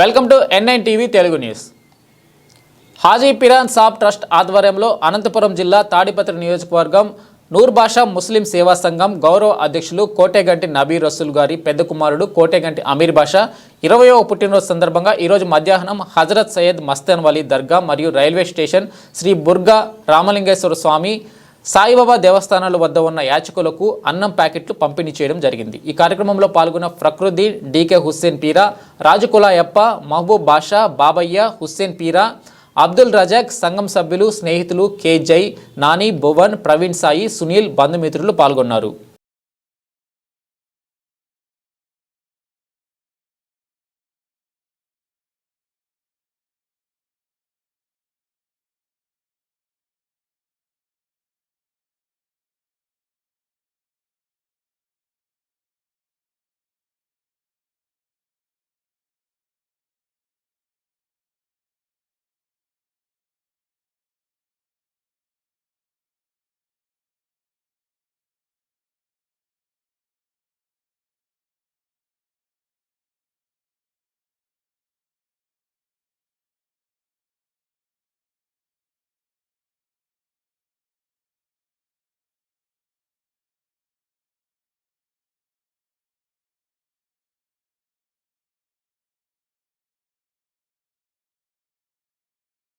Welcome to NIN TV Telugu news. Haji Piran Saab trust ఆధ్వర్యంలో అనంతపురం జిల్లా తాడిపత్రి నియోజకవర్గం నూర్బాషా ముస్లిం సేవా సంఘం గౌరవ అధ్యక్షులు కోటేగంటి నబీర్ రసూల్ గారి పెద్ద కుమారుడు కోటేగంటి అమీర్ బాషా ఇరవయో పుట్టినరోజు సందర్భంగా ఈరోజు మధ్యాహ్నం హజరత్ సయ్యద్ మస్తాన్ వలీ దర్గా మరియు రైల్వే స్టేషన్ శ్రీ బుర్గా రామలింగేశ్వర స్వామి సాయిబాబా దేవస్థానాల వద్ద ఉన్న యాచకులకు అన్నం ప్యాకెట్లు పంపిణీ చేయడం జరిగింది. ఈ కార్యక్రమంలో పాల్గొన్న ప్రకృతి డీకే హుస్సేన్ పీరా రాజుకులాయప్ప మహబూబ్ బాషా బాబయ్య హుస్సేన్ పీరా అబ్దుల్ రజాక్ సంఘం సభ్యులు స్నేహితులు కే జై నాని భువన్ ప్రవీణ్ సాయి సునీల్ బంధుమిత్రులు పాల్గొన్నారు.